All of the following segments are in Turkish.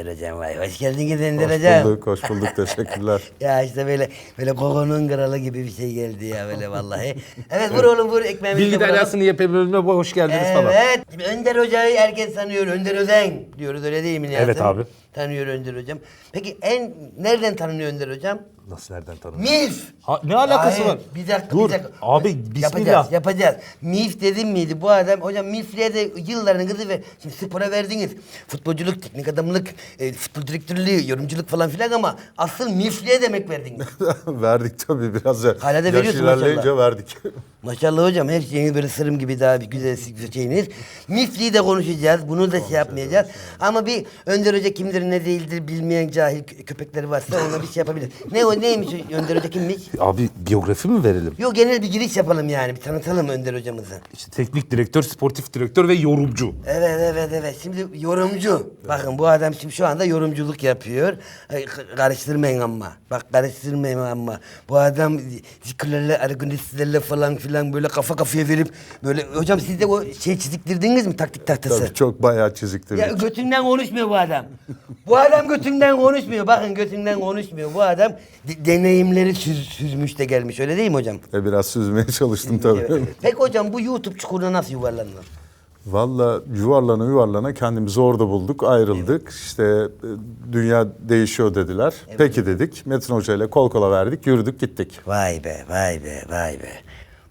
Ender hocam vay. Hoş geldiniz Ender Hoş hocam. bulduk, hoş bulduk. Teşekkürler. Ya işte böyle böyle kokonun kralı gibi bir şey geldi ya böyle vallahi. Evet vur oğlum vur ekmeğimizi Bilgi de vuralım. deryasını yapayım bölümüne hoş geldiniz falan. Evet. Şimdi Önder Hoca'yı herkes tanıyor. Önder Özen diyoruz öyle değil mi Nihat'ım? Evet abi. Tanıyor Önder Hocam. Peki en nereden tanınıyor Önder Hocam? Nasıl nereden tanıdın? MILF. Ha, ne alakası Hayır, var? Bir dakika Dur. bir dakika. Abi Yapacağız bismillah. yapacağız. MILF dedim miydi bu adam? Hocam MILF'liğe de yılların kızı ve şimdi spora verdiniz. Futbolculuk, teknik adamlık, e, futbol direktörlüğü, yorumculuk falan filan ama asıl MILF'liğe demek verdiniz. verdik tabii biraz. Hala da veriyorsun ilerleyince verdik. Maşallah hocam her şeyiniz böyle sırım gibi daha bir güzel şeyiniz. Mifli'yi de konuşacağız. Bunu da şey yapmayacağız. Ama bir Önder Hoca kimdir ne değildir bilmeyen cahil kö- köpekleri varsa ona bir şey yapabilir. Ne o neymiş Önder Hoca kimmiş? Abi biyografi mi verelim? Yok genel bir giriş yapalım yani. Bir tanıtalım Önder hocamızı. İşte teknik direktör, sportif direktör ve yorumcu. Evet evet evet. Şimdi yorumcu. Bakın bu adam şimdi şu anda yorumculuk yapıyor. Ay, k- Karıştırmayın ama. Bak karıştırmayın ama. Bu adam zikirlerle, argonistlerle falan filan böyle kafa kafaya verip böyle hocam siz de o şey çiziktirdiniz mi taktik tahtası? tabii çok bayağı çiziktirdik. Ya götünden konuşmuyor bu adam. bu adam götünden konuşmuyor. Bakın götünden konuşmuyor. Bu adam de- deneyimleri süz- süzmüş de gelmiş. Öyle değil mi hocam? E, biraz süzmeye çalıştım tabii. Evet. Peki hocam bu YouTube çukuruna nasıl yuvarlanır? Valla yuvarlana yuvarlana kendimizi orada bulduk, ayrıldık. İşte e, dünya değişiyor dediler. Peki dedik. Metin Hoca ile kol kola verdik, yürüdük gittik. Vay be, vay be, vay be.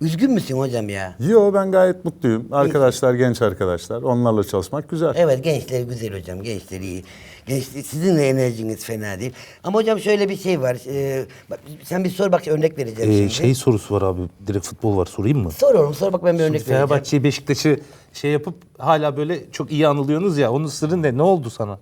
Üzgün müsün hocam ya? Yo ben gayet mutluyum. Arkadaşlar genç arkadaşlar. Onlarla çalışmak güzel. Evet gençler güzel hocam, gençler iyi. Gençler, sizin de enerjiniz fena değil. Ama hocam şöyle bir şey var. Ee, bak, sen bir sor bak örnek vereceğim Ee, şimdi. şey sorusu var abi. Direkt futbol var. Sorayım mı? Sor oğlum sor bak ben bir örnek vereceğim. Fenerbahçe'yi, Beşiktaş'ı şey yapıp hala böyle çok iyi anılıyorsunuz ya. Onun sırrı ne? Ne oldu sana?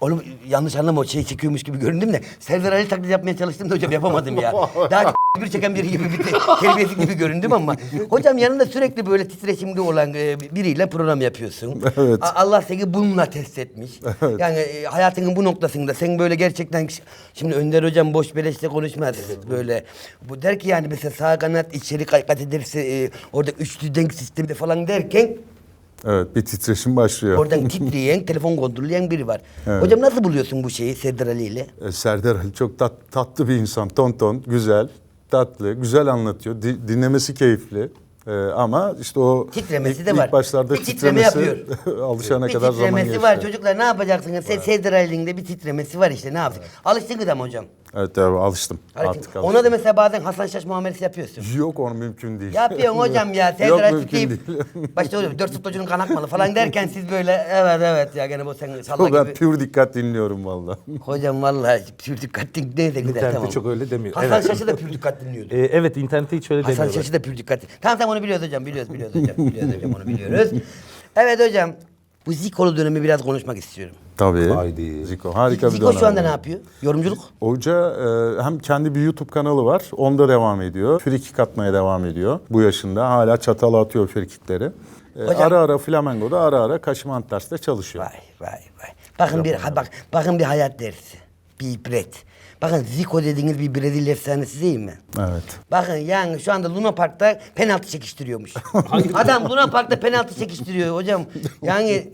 Oğlum yanlış anlama o şey çekiyormuş gibi göründüm de Serdar Ali taklidi yapmaya çalıştım da hocam yapamadım ya. Daha bir çeken biri gibi bir te- terbiyesiz gibi göründüm ama hocam yanında sürekli böyle titreşimli olan e, biriyle program yapıyorsun. Evet. A- Allah seni bununla test etmiş. Yani e, hayatının bu noktasında sen böyle gerçekten ş- şimdi Önder hocam boş beleşle konuşmaz böyle. Bu der ki yani mesela sağ kanat içeri kay- kat ederse e, orada üçlü denk sistemde falan derken Evet bir titreşim başlıyor. Oradan titreyen, telefon kontrolleyen biri var. Hocam nasıl buluyorsun bu şeyi Serdar Ali ile? E, Serdar Ali çok tat, tatlı bir insan. Ton ton, güzel, tatlı, güzel anlatıyor. Di- dinlemesi keyifli. E, ama işte o Titremesi ilk, de var. ilk başlarda Bir titreme titremesi yapıyor. alışana bir kadar zaman titremesi geçti. var çocuklar ne yapacaksınız? Se Serdar Ali'nin de bir titremesi var işte ne yapsın? Alıştınız ama hocam. Evet, evet alıştım. Alıştın. Artık alıştım. Ona da mesela bazen Hasan Şaş muamelesi yapıyorsun. Yok onu mümkün değil. Yapıyorsun hocam ya. Yok Ali mümkün değil. başta oluyor. Dört futbolcunun kan akmalı falan derken siz böyle evet evet ya gene bu sen salla ben gibi. pür dikkat dinliyorum valla. Hocam vallahi pür dikkat din- neyse güzel İnternette tamam. çok öyle demiyor. Hasan Evet. Şaş'ı da pür dikkat dinliyordu. Ee, evet internette hiç öyle Hasan demiyorlar. Şaş'ı da pür dikkat. Tamam tamam onu biliyoruz hocam. Biliyoruz biliyoruz hocam. biliyoruz hocam onu biliyoruz. Evet hocam. Bu Zikolu dönemi biraz konuşmak istiyorum. Tabii. Haydi. Ziko harika bir Ziko dönem. şu anda ne yapıyor? Yorumculuk. Hoca e, hem kendi bir YouTube kanalı var. Onda devam ediyor. Frikik atmaya devam ediyor. Bu yaşında hala çatala atıyor frikikleri. E, Hocam- ara ara Flamengo'da ara ara Kaşıma Antars'ta çalışıyor. Vay vay vay. Bakın bir ha, bak bakın bir hayat dersi. Bir ibret. Bakın Zico dediğiniz bir Brezilya efsanesi değil mi? Evet. Bakın yani şu anda Luna Park'ta penaltı çekiştiriyormuş. Adam Luna Park'ta penaltı çekiştiriyor hocam. Yani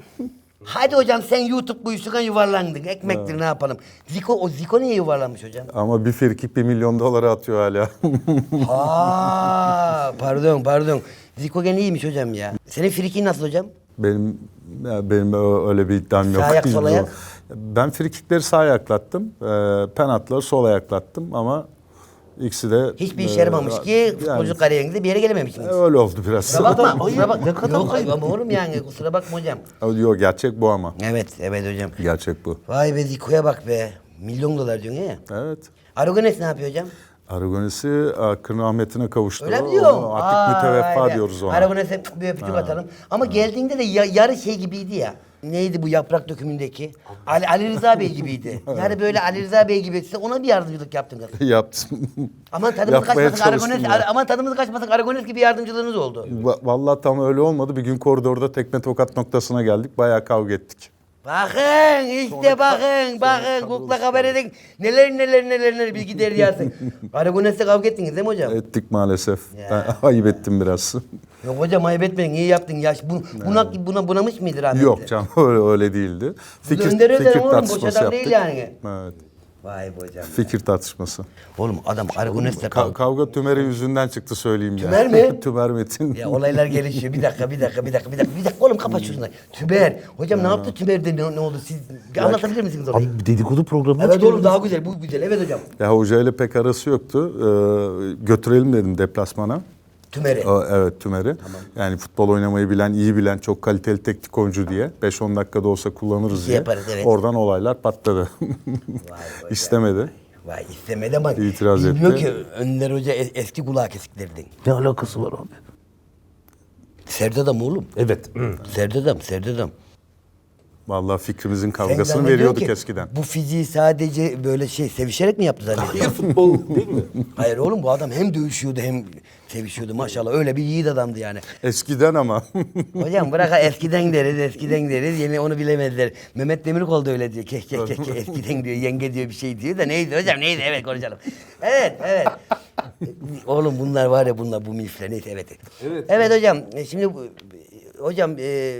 hadi hocam sen YouTube kuyusuna yuvarlandın. Ekmektir ne yapalım. Zico o Zico niye yuvarlanmış hocam? Ama bir frikik bir milyon dolara atıyor hala. Aa pardon pardon. Zico gene iyiymiş hocam ya. Senin frikin nasıl hocam? benim ya benim ö- öyle bir iddiam yok. Sağ ayak, sol ayak? Ben frikikleri sağ ayaklattım. E, penaltıları sol ayaklattım ama ikisi de... Hiçbir işe e, yaramamış ki yani- futbolcu kariyerinizde bir yere gelememişsiniz. Öyle oldu biraz. Kusura bakma, kusura bakma. ne kadar Yok, ama oğlum yani kusura bakma hocam. Yok gerçek bu ama. Evet, evet hocam. Gerçek bu. Vay be Zico'ya bak be. Milyon dolar diyorsun ya. Evet. Aragones ne yapıyor hocam? Aragonesi akın rahmetine kavuştu. Öyle mi Onu? Artık Aa, müteveffa be. diyoruz ona. Aragones'e bir öpücük atalım. Ama geldiğinde de ya- yarı şey gibiydi ya. Neydi bu yaprak dökümündeki? Ali, Ali Rıza Bey gibiydi. Yani böyle Ali Rıza Bey gibi. Siz ona bir yardımcılık yaptınız. Yaptım. Aman tadımız Yapmaya kaçmasın Aragones, çalıştım ya. Ar- aman tadımız kaçmasın Aragones gibi yardımcılığınız oldu. Va- Vallahi tam öyle olmadı. Bir gün koridorda tekme tokat noktasına geldik. Bayağı kavga ettik. Bakın işte bakın bakın kukla haber edin. Neler neler neler neler bilgi deryası. Aragones'le kavga ettiniz değil mi hocam? Ettik maalesef. Ya. Ben ayıp ettim biraz. Yok hocam ayıp etmeyin iyi yaptın. Yaş bu, buna, buna bunamış mıydı rahmetli? Yok canım öyle, öyle değildi. Fikir, Önder fikir oğlum, boş tartışması adam yaptık. değil yani. Evet. Vay be hocam. Fikir tartışması. Oğlum adam Aragones'le Ka- kavga Tümer'in yüzünden çıktı söyleyeyim ya. Tümer mi? Tümer Metin. Ya olaylar gelişiyor. Bir dakika, bir dakika, bir dakika, bir dakika. Bir dakika oğlum kapat şunu. Tümer. Hocam ne yaptı Tümer'de ne, ne oldu? Siz anlatabilir misiniz olayı? Abi dedikodu programı Evet oğlum daha güzel. Bu güzel. Evet hocam. Ya hocayla pek arası yoktu. Ee, götürelim dedim deplasmana. Tümer'i. O, evet Tümer'i. Yani futbol oynamayı bilen, iyi bilen, çok kaliteli teknik oyuncu diye. 5-10 dakikada olsa kullanırız diye. yaparız, evet. Oradan olaylar patladı. hocam. İstemedi. Vay istemedi ama İtiraz bilmiyor etti. ki Önder Hoca es- eski kulağı kesiklerden. Ne alakası var abi? Serdadam oğlum. Evet. Serdadam, Serdadam. Vallahi fikrimizin Sen kavgasını veriyorduk ki eskiden. Bu fiziği sadece böyle şey sevişerek mi yaptı zannediyor? futbol değil mi? Hayır oğlum bu adam hem dövüşüyordu hem sevişiyordu maşallah. Öyle bir yiğit adamdı yani. Eskiden ama. Hocam bırak ha, eskiden deriz, eskiden deriz. Yeni onu bilemezler. Mehmet Demirkol da öyle diyor. Keh keh keh keh eskiden diyor. Yenge diyor bir şey diyor da neydi hocam neydi? Evet konuşalım. Evet evet. Oğlum bunlar var ya bunlar bu mifler neyse evet. Evet. Evet hocam e, şimdi bu- hocam e,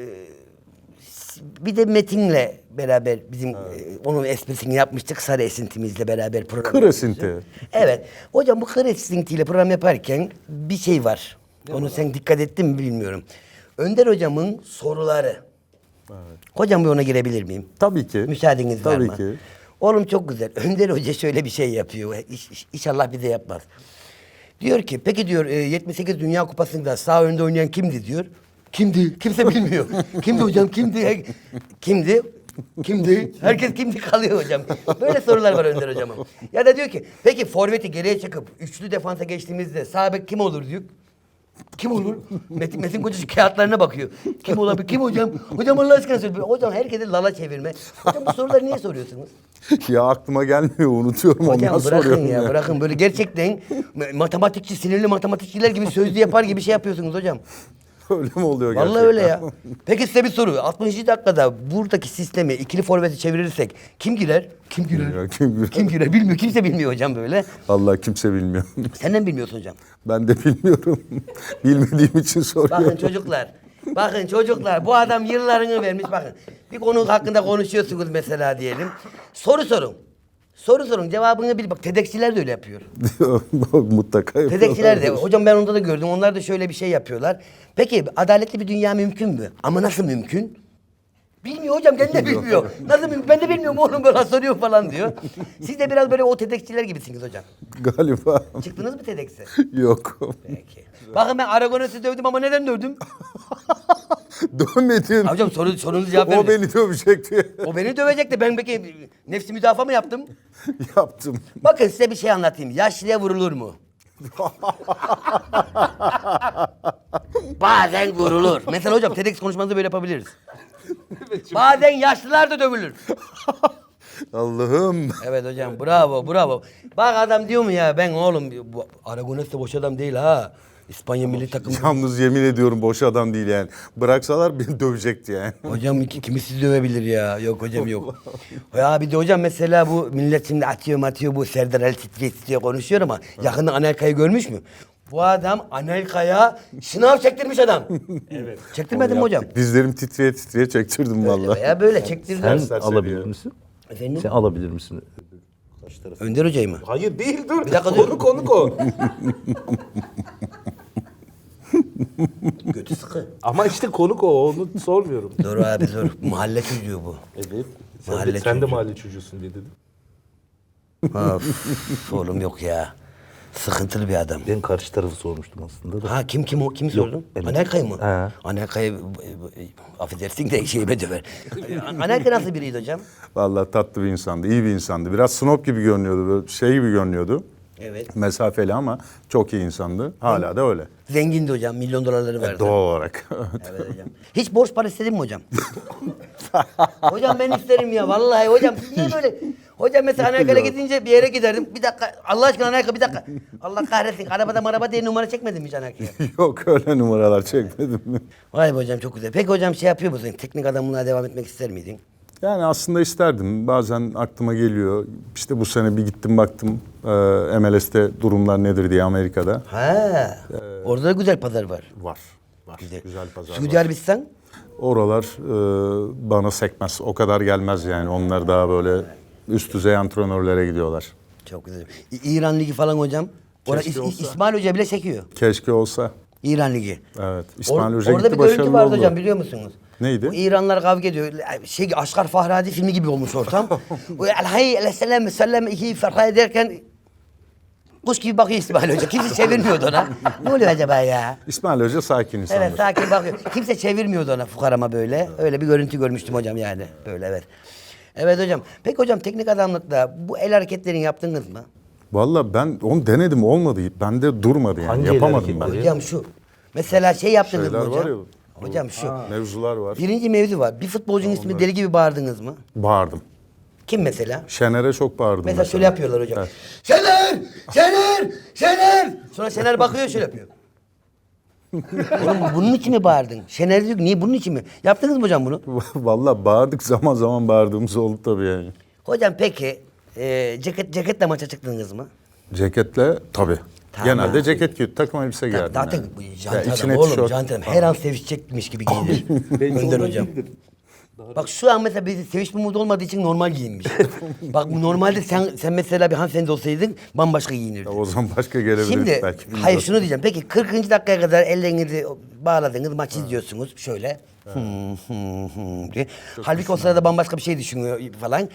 bir de Metin'le beraber bizim e, onun esprisini yapmıştık sarı esintimizle beraber program. Kır esinti. Evet. Hocam bu kır esintiyle program yaparken bir şey var. Onu sen dikkat ettin mi bilmiyorum. Önder hocamın soruları. Hocam bir ona girebilir miyim? Tabii ki. Müsaadeniz var Tabii mı? ki. Oğlum çok güzel. Önder Hoca şöyle bir şey yapıyor. İş, iş- inşallah bize yapmaz. Diyor ki peki diyor e, 78 Dünya Kupası'nda sağ önde oynayan kimdi diyor. Kimdi? Kimse bilmiyor. kimdi hocam? Kimdi? Kimdi? Kimdi? Herkes kimdi kalıyor hocam. Böyle sorular var Önder hocamın. Ya da diyor ki peki forveti geriye çıkıp üçlü defansa geçtiğimizde sağ bek kim olur diyor. Kim olur? Metin, Metin Kocacı kağıtlarına bakıyor. Kim olabilir? Kim hocam? Hocam Allah aşkına söyle. Hocam herkese lala çevirme. Hocam bu soruları niye soruyorsunuz? ya aklıma gelmiyor unutuyorum Hocam ondan bırakın soruyorum ya, ya. bırakın. Böyle gerçekten matematikçi, sinirli matematikçiler gibi sözlü yapar gibi şey yapıyorsunuz hocam. Öyle mi oluyor gerçekten? Vallahi öyle ya. Peki size bir soru. 60. dakikada buradaki sistemi ikili forveti çevirirsek kim girer? Kim girer? Bilmiyor, kim girer? Kim girer? Bilmiyor. Kimse bilmiyor hocam böyle. Allah kimse bilmiyor. Senden mi bilmiyorsun hocam? ben de bilmiyorum. Bilmediğim için soruyorum. Bakın çocuklar. Bakın çocuklar bu adam yıllarını vermiş bakın. Bir konu hakkında konuşuyorsunuz mesela diyelim. Soru sorun. Soru sorun cevabını bil. Bak TEDx'çiler de öyle yapıyor. Mutlaka yapıyorlar. TEDx'çiler de hocam ben onda da gördüm. Onlar da şöyle bir şey yapıyorlar. Peki adaletli bir dünya mümkün mü? Ama nasıl mümkün? Bilmiyor hocam kendi de bilmiyor. Nasıl mümkün? Ben de bilmiyorum oğlum böyle soruyor falan diyor. Siz de biraz böyle o TEDx'çiler gibisiniz hocam. Galiba. Çıktınız mı TEDx'e? Yok. Peki. Bakın ben Aragones'i dövdüm ama neden dövdüm? Dövmedim. Hocam soru, sorunuzu cevap o beni dövecekti. O beni dövecekti. Ben peki nefsi müdafaa mı yaptım? Yaptım. Bakın size bir şey anlatayım. Yaşlıya vurulur mu? Bazen vurulur. Mesela hocam TEDx konuşmanızı böyle yapabiliriz. Bazen yaşlılar da dövülür. Allah'ım. Evet hocam bravo bravo. Bak adam diyor mu ya ben oğlum bu Aragones de boş adam değil ha. İspanya milli takım. Yalnız yemin ediyorum boş adam değil yani. Bıraksalar beni dövecekti yani. Hocam iki, kimi sizi dövebilir ya? Yok hocam yok. ya bir de hocam mesela bu millet şimdi atıyor atıyor bu Serdar El titriye titriye konuşuyor ama yakında Anelka'yı görmüş mü? Bu adam Anelka'ya şınav çektirmiş adam. evet. Çektirmedim mi hocam? Dizlerim titreye titreye çektirdim vallahi. Ya böyle çektirdiler. Sen alabilir ya. misin? Efendim? Sen alabilir misin? Önder hocayı mı? Hayır değil dur. Bir dakika dur. Konu konuk o. Götü sıkı. Ama işte konuk o onu sormuyorum. Dur abi dur. Mahalle çocuğu bu. Evet. Sen, Mahalle de, sen de mahalle çocuğusun diye dedim. Of, oğlum yok ya. Sıkıntılı bir adam. Ben karşı tarafı sormuştum aslında da. Ha kim kim o kimi sordun? evet. Anelka'yı mı? He. Anelka'yı e, e, affedersin de şeyime döver. Anelka nasıl biriydi hocam? Vallahi tatlı bir insandı, iyi bir insandı. Biraz snob gibi görünüyordu, böyle şey gibi görünüyordu. Evet. Mesafeli ama çok iyi insandı. Hala da öyle. Zengindi hocam. Milyon dolarları verdi. Doğal olarak. Evet hocam. Hiç borç para istedin mi hocam? hocam ben isterim ya vallahi hocam. Siz niye böyle? Hocam mesela Anelka'ya gidince bir yere giderdim. Bir dakika Allah aşkına Anelka bir dakika. Allah kahretsin. Arabada maraba diye numara çekmedin mi hiç Anelka'ya? Yok öyle numaralar çekmedim. Vay be hocam çok güzel. Peki hocam şey yapıyor musun? Teknik adamlığa devam etmek ister miydin? Yani aslında isterdim. Bazen aklıma geliyor. İşte bu sene bir gittim baktım e, MLS'te durumlar nedir diye Amerika'da. Ha. Orada da güzel pazar var. Var. Güzel. Güzel pazar Suudi var. Arabistan? Oralar e, bana sekmez. O kadar gelmez yani. Onlar daha böyle üst düzey antrenörlere gidiyorlar. Çok güzel. İran Ligi falan hocam. Orada İs- olsa. İsmail Hoca bile çekiyor. Keşke olsa. İran Ligi. Evet. Or- İsmail Hoca orada gitti bir görüntü başarılı vardı oldu. hocam biliyor musunuz? Neydi? Bu İranlar kavga ediyor. Şey Aşkar Fahradi filmi gibi olmuş ortam. El hayy el selam selam iki farha ederken kuş gibi bakıyor İsmail Hoca. Kimse çevirmiyordu ona. Ne oluyor acaba ya? İsmail Hoca sakin insandır. Evet sakin bakıyor. Kimse çevirmiyordu ona fukarama böyle. Öyle bir görüntü görmüştüm hocam yani. Böyle evet. Evet hocam. Peki hocam teknik adamlıkta bu el hareketlerini yaptınız mı? Valla ben onu denedim olmadı. Bende durmadı yani. Hangi el Yapamadım ben. Hocam şu. Mesela şey yaptınız Şeyler mı hocam? var ya. Hocam şu. Mevzular var. Birinci mevzu var. Bir futbolcunun ismi deli gibi bağırdınız mı? Bağırdım. Kim mesela? Şener'e çok bağırdım. Mesela şöyle yapıyorlar hocam. Evet. Şener! Şener! Şener! Sonra Şener bakıyor şöyle yapıyor. Oğlum bunun için mi bağırdın? Şener diyor ki niye bunun için mi? Yaptınız mı hocam bunu? Valla bağırdık zaman zaman bağırdığımız oldu tabii yani. Hocam peki e, ceket ceketle maça çıktınız mı? Ceketle tabii. Tamam. Genelde ceket giyiyor. Takım elbise giyerdim. Zaten yani. bu Ya janti içine adam oğlum tişört adam. Her an sevişecekmiş gibi giyinir. Önder hocam. Bak şu an mesela bir sevişme modu olmadığı için normal giyinmiş. Bak bu normalde sen sen mesela bir hanımefendi olsaydın bambaşka giyinirdin. Ya o zaman başka gelebilirdik Şimdi belki. hayır şunu diyeceğim. Peki 40. dakikaya kadar ellerinizi bağladınız, maç izliyorsunuz şöyle. Diye. Halbuki o sırada bambaşka bir şey düşünüyor falan.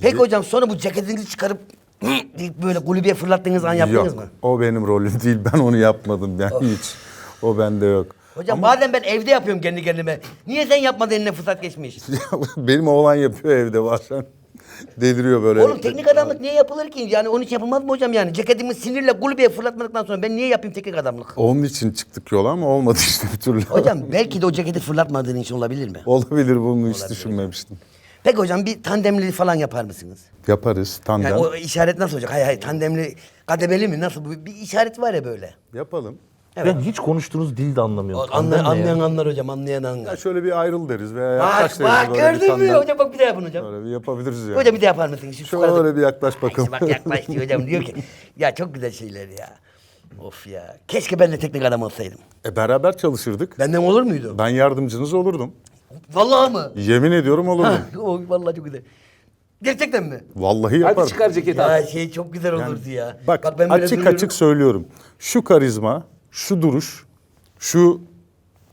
Peki hocam sonra bu ceketinizi çıkarıp böyle kulübeye fırlattığınız an yaptınız yok, mı? o benim rolüm değil. Ben onu yapmadım yani hiç. O bende yok. Hocam bazen ben evde yapıyorum kendi kendime. Niye sen yapmadın eline fırsat geçmiş? benim oğlan yapıyor evde bazen. Deliriyor böyle. Oğlum teknik adamlık niye yapılır ki? Yani onun için yapılmaz mı hocam yani? Ceketimi sinirle kulübeye fırlatmadıktan sonra ben niye yapayım teknik adamlık? Onun için çıktık yola ama olmadı işte bir türlü. Hocam belki de o ceketi fırlatmadığın için olabilir mi? Olabilir bunu hiç düşünmemiştim. Peki hocam bir tandemli falan yapar mısınız? Yaparız tandem. Yani o işaret nasıl olacak? Hayır hayır tandemli kademeli mi? Nasıl? Bu Bir işaret var ya böyle. Yapalım. Ben hiç konuştuğunuz dili de anlamıyorum. Anla, anlayan anlar hocam anlayan anlar. Ya şöyle bir ayrıl deriz veya Bak yaklaş deriz. bak böyle bir gördün mü? Hocam bak bir daha yapın hocam. Böyle bir yapabiliriz yani. Hocam bir daha yapar mısın? Şu Şöyle yukarıda- bir yaklaş bakalım. işte bak yaklaş diyor hocam diyor ki ya çok güzel şeyler ya. Of ya. Keşke ben de teknik adam olsaydım. E beraber çalışırdık. Benden olur muydu? Ben yardımcınız olurdum. Vallahi mı? Yemin ediyorum olurdum. Ha, o vallahi çok güzel. Gerçekten mi? Vallahi Hadi yaparım. çıkar ceketi at. Ya şey çok güzel olurdu ya. Bak, ben böyle açık duruyorum. açık söylüyorum. Şu karizma, şu duruş, şu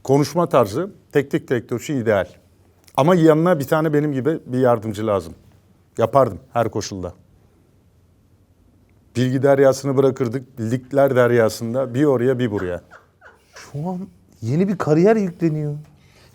konuşma tarzı teknik direktör için ideal. Ama yanına bir tane benim gibi bir yardımcı lazım. Yapardım her koşulda. Bilgi deryasını bırakırdık. Ligler deryasında bir oraya bir buraya. Şu an yeni bir kariyer yükleniyor.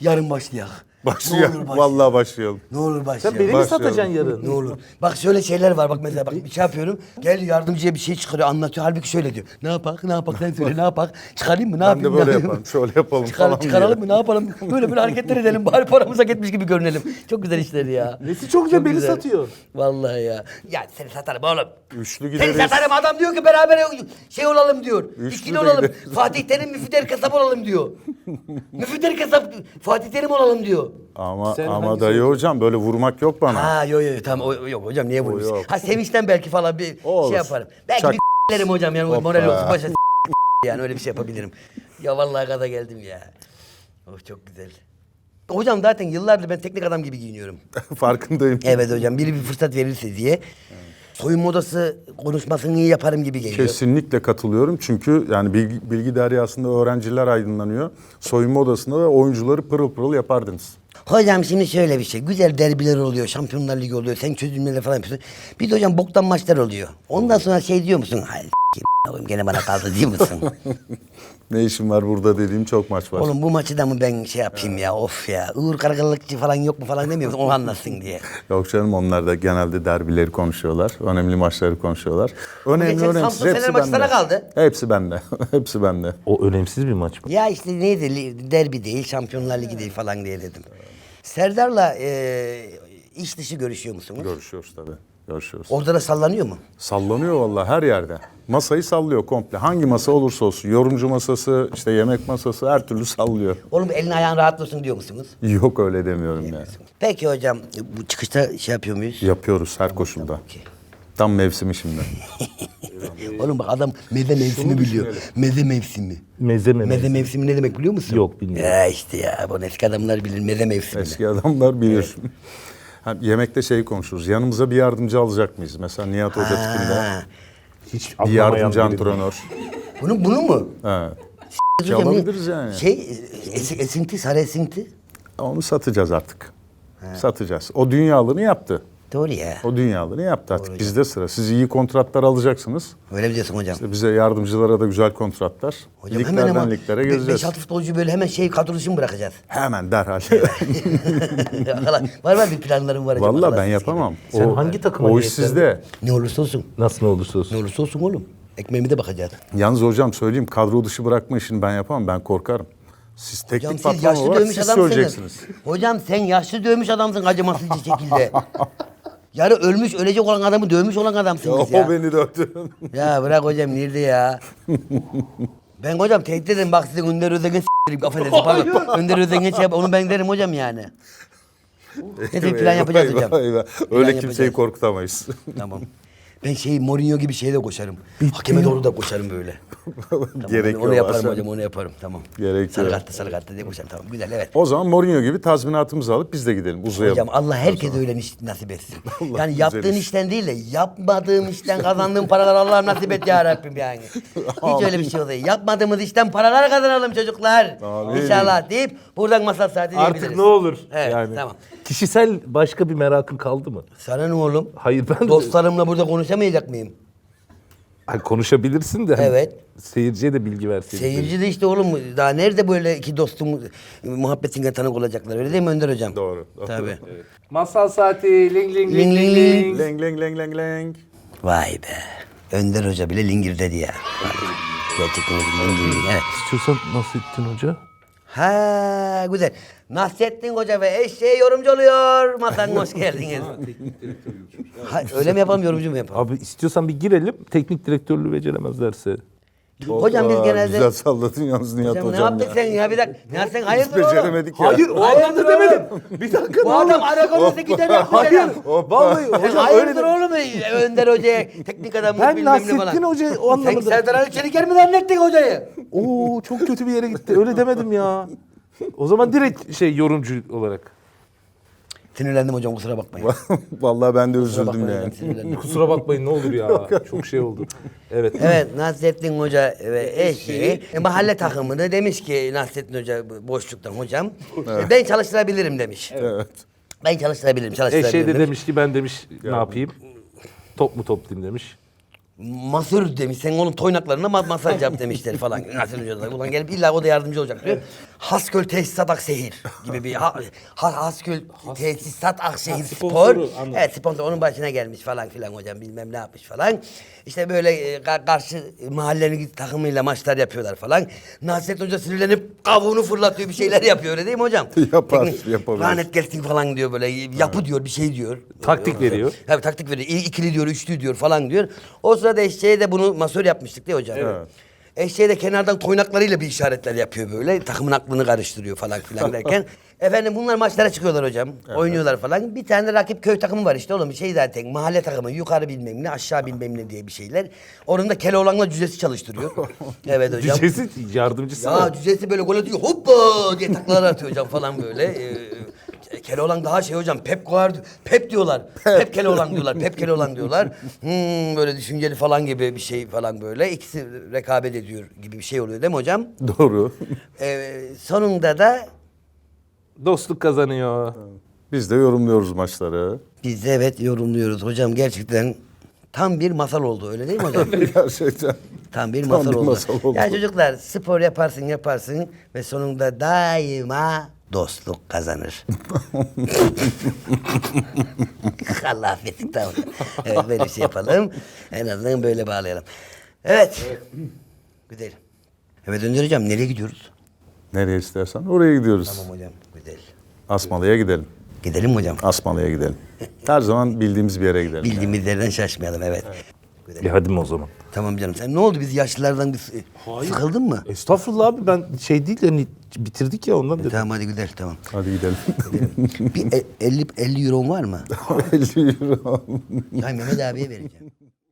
Yarın başlayalım. Ne Başlayalım. olur başlayalım. Vallahi başlayalım. Ne olur Sen başlayalım. beni mi Başlayalım. satacaksın yarın? Ne olur. Bak şöyle şeyler var bak mesela bak bir şey yapıyorum. Gel yardımcıya bir şey çıkarıyor anlatıyor. Halbuki şöyle diyor. Ne yapak ne yapak sen söyle ne yapak. Çıkarayım mı ne Ben yapayım? de ne böyle yapayım? yaparım. Şöyle yapalım Çıkar, falan çıkaralım diye. mı ne yapalım? Böyle böyle hareketler edelim. Bari paramıza gitmiş gibi görünelim. Çok güzel işler ya. Nesi çok güzel, beni satıyor. Vallahi ya. Ya seni satarım oğlum. Üçlü Seni gideriz. satarım adam diyor ki beraber şey olalım diyor. Üçlü İkili de olalım. gideriz. Fatih Terim müfiter kasap olalım diyor. müfiter kasap Fatih Terim olalım diyor. Ama Sen ama hangisi dayı hocam böyle vurmak yok bana. Ha yok yok tamam o, yok hocam niye vurmuş? yok. Ha sevinçten belki falan bir O olur. şey yaparım. Belki Çak. bir derim hocam yani Hoppa. moral olsun başa yani öyle bir şey yapabilirim. Ya vallahi gaza geldim ya. Oh çok güzel. Hocam zaten yıllardır ben teknik adam gibi giyiniyorum. Farkındayım. Evet hocam biri bir fırsat verirse diye. Soyunma odası konuşmasını iyi yaparım gibi geliyor. Kesinlikle katılıyorum çünkü yani bilgi, bilgi deryasında öğrenciler aydınlanıyor. Soyunma odasında ve oyuncuları pırıl pırıl yapardınız. Hocam şimdi şöyle bir şey. Güzel derbiler oluyor. Şampiyonlar Ligi oluyor. Sen çözümleri falan yapıyorsun. Bir de hocam boktan maçlar oluyor. Ondan sonra şey diyor musun? Hayır s**eyim, gene bana kaldı diyor musun? Ne işim var burada dediğim çok maç var. Oğlum bu maçı da mı ben şey yapayım ya of ya. Uğur Karagalıkçı falan yok mu falan demiyor musun? Onu anlatsın diye. Yok canım onlar da genelde derbileri konuşuyorlar. Önemli maçları konuşuyorlar. Önemli geçen önemsiz Samsun hepsi bende. sana kaldı. Hepsi bende. hepsi bende. O önemsiz bir maç mı? Ya işte neydi li- derbi değil, Şampiyonlar Ligi değil falan diye dedim. Serdar'la e, iş dışı görüşüyor musunuz? Görüşüyoruz tabii. Görüşüyoruz. Orada da sallanıyor mu? Sallanıyor vallahi her yerde. Masayı sallıyor komple. Hangi masa olursa olsun. Yorumcu masası, işte yemek masası her türlü sallıyor. Oğlum elin ayağın rahat olsun diyor musunuz? Yok öyle demiyorum yani. Peki hocam bu çıkışta şey yapıyor muyuz? Yapıyoruz her koşulda. Okey. Tam mevsimi şimdi. Oğlum bak adam meze mevsimi biliyor. Meze mevsimi. Meze mi? Meze mevsimi ne demek biliyor musun? Yok, bilmiyorum. Ya işte ya bu eski adamlar bilir meze mevsimi. Eski adamlar bilir. Ha, yemekte şey konuşuruz. Yanımıza bir yardımcı alacak mıyız? Mesela Nihat Hoca tipinde. Hiç bir yardımcı biri. antrenör. Bunu bunu mu? Evet. Hocam, alabiliriz yani. Şey es, esinti sarı esinti. Onu satacağız artık. Satacağız. O dünyalarını yaptı. Doğru ya. O dünyalarını yaptı artık. Bizde sıra. Siz iyi kontratlar alacaksınız. Öyle mi diyorsun hocam? İşte bize yardımcılara da güzel kontratlar. Hocam hemen Liglerden ama liglere gezeceğiz. 5-6 futbolcu böyle hemen şey kadrosu mu bırakacağız? Hemen derhal. Valla var var bir planlarım var. hocam, Vallahi Allah ben yapamam. Sen o, hangi takıma O iş sizde. Ne olursa olsun. Nasıl ne olursa olsun. Ne olursa olsun oğlum. Ekmeğime de bakacağız. Yalnız hocam söyleyeyim kadro dışı bırakma işini ben yapamam. Ben korkarım. Siz teknik Hocam siz patron yaşlı olarak dövmüş siz adamsınız. söyleyeceksiniz. Hocam sen yaşlı dövmüş adamsın acımasızca şekilde. Yarı ölmüş, ölecek olan adamı dövmüş olan adamsınız ya. o beni dövdü. Ya bırak hocam nerede ya? ben hocam tehdit ederim bak sizin Önder Özen'e s**erim affedersin pardon. Önder Özen'e şey yap onu ben derim hocam yani. Neyse plan yapacağız hocam. Eyvah. Plan Öyle yapacağız. kimseyi korkutamayız. Tamam. Ben şey Mourinho gibi şeye de koşarım. Hakeme doğru da koşarım böyle. Gerek onu, yok onu yaparım Hasan. hocam onu yaparım tamam. Gerek sarı yok. kartlı sarı kartlı diye koşarım tamam güzel evet. O zaman Mourinho gibi tazminatımızı alıp biz de gidelim uzayalım. Hocam Allah herkese öyle nasip etsin. Allah yani yaptığın iş. işten değil de yapmadığım işten kazandığım paralar Allah nasip et ya Rabbim yani. Hiç öyle bir şey oldu. Yapmadığımız işten paralar kazanalım çocuklar. Amin. İnşallah deyip buradan masal saati diyebiliriz. Artık ne olur Evet, yani. tamam. Kişisel başka bir merakın kaldı mı? Sana ne oğlum? Hayır ben de- Dostlarımla burada konuşamayacak mıyım? Ay, konuşabilirsin de. hani Evet. Seyirciye de bilgi verseydin. Seyirci de işte oğlum daha nerede böyle iki dostum muhabbetine tanık olacaklar öyle değil mi Önder hocam? Doğru, doğru. Tabii. Masal saati ling ling Ling, ling, ling. Leng leng leng leng leng. Vay be. Önder Hoca bile lingir dedi ya. Gerçekten lingir. Evet. İstiyorsan Nasrettin Hoca. Ha güzel. Nasrettin Hoca ve eşeği yorumcu oluyor. Masanın hoş geldiniz. ha, öyle mi yapalım yorumcu mu yapalım? Abi istiyorsan bir girelim. Teknik direktörlüğü beceremezlerse. hocam biz genelde... Güzel salladın yalnız Nihat Hocam, hocam, ne yaptık ya. sen ya bir dakika. Ya sen hayırdır oğlum? beceremedik ya. Hayır o anlamda demedim. Bir dakika. Bu adam Aragon'u gider yaptı adam. Vallahi Sen hocam hayırdır öyle de- oğlum Önder Hoca'ya teknik adamlık Ben bilmem ne falan. Nasrettin Hoca o Sen anlamda. Serdar Ali Çeliker mi zannettin hocayı? Oo çok kötü bir yere gitti. Öyle demedim ya. O zaman direkt şey yorumcu olarak. Sinirlendim hocam kusura bakmayın. Vallahi ben de Kusura üzüldüm bakmayın yani. sinirlendim. Kusura bakmayın ne olur ya. çok şey oldu. Evet. Evet Nasrettin Hoca ve eşi e, mahalle takımını demiş ki Nasrettin Hoca boşluktan hocam e, ben çalıştırabilirim demiş. Evet. Ben çalıştırabilirim Eşeğe çalıştırabilirim de demiş. demiş ki ben demiş ne yapayım? Top mu toplayayım demiş. Masör demiş sen onun toynaklarına ma- masaj yap demişler falan. Nasrettin Hoca da ulan gelip illa o da yardımcı olacak diyor. Hasköl Tesisat Aksehir gibi bir ha, ha, Hasköl Tesisat Aksehir Spor. sponsoru, anladım. Evet sponsor onun başına gelmiş falan filan hocam bilmem ne yapmış falan. İşte böyle e, ka- karşı mahallenin takımıyla maçlar yapıyorlar falan. Nasrettin Hoca sinirlenip kavuğunu fırlatıyor bir şeyler yapıyor öyle değil mi hocam? Yapar, yapabilir. Lanet gelsin falan diyor böyle yapı diyor bir şey diyor. Taktik veriyor. Evet taktik veriyor. İ- İkili diyor, üçlü diyor falan diyor. O sırada eşeğe de bunu masör yapmıştık değil mi hocam? Evet. Eşeğe de kenardan toynaklarıyla bir işaretler yapıyor böyle. Takımın aklını karıştırıyor falan filan derken. Efendim bunlar maçlara çıkıyorlar hocam. Oynuyorlar falan. Bir tane rakip köy takımı var işte oğlum. Şey zaten mahalle takımı. Yukarı bilmem ne aşağı bilmem ne diye bir şeyler. Onun da Keloğlan'la cüzesi çalıştırıyor. evet hocam. Diyeceksin yardımcısı Ya mı? cüzesi böyle gol atıyor hoppa diye taklalar atıyor hocam falan böyle. Ee, Keloğlan daha şey hocam Pep Guardiola Pep diyorlar. Pep Keloğlan diyorlar. Pep Keloğlan diyorlar. Hmm, böyle düşünceli falan gibi bir şey falan böyle. İkisi rekabet ediyor gibi bir şey oluyor değil mi hocam? Doğru. Ee, sonunda da Dostluk kazanıyor. Biz de yorumluyoruz maçları. biz de evet yorumluyoruz hocam gerçekten tam bir masal oldu öyle değil mi hocam? Gerçekten. Tam bir Tam masal, bir oldu. masal oldu. Yani çocuklar spor yaparsın yaparsın ve sonunda daima dostluk kazanır. Allah affetsin tamam. Evet böyle bir şey yapalım. En azından böyle bağlayalım. Evet. Güzel. Evet Önder Hocam nereye gidiyoruz? Nereye istersen oraya gidiyoruz. Tamam hocam güzel. Asmalı'ya gidelim. Gidelim mi hocam? Asmalı'ya gidelim. Her zaman bildiğimiz bir yere gidelim. Bildiğimiz yerden şaşmayalım evet. Güzel. Bir hadi mi o zaman? Tamam canım sen ne oldu biz yaşlılardan bir sıkıldın mı? Estağfurullah abi ben şey değil yani bitirdik ya ondan dedim. Tamam hadi güzel tamam. Hadi gidelim. bir e- 50 50 euron var mı? 50 euro. Ya Mehmet abiye vereceğim.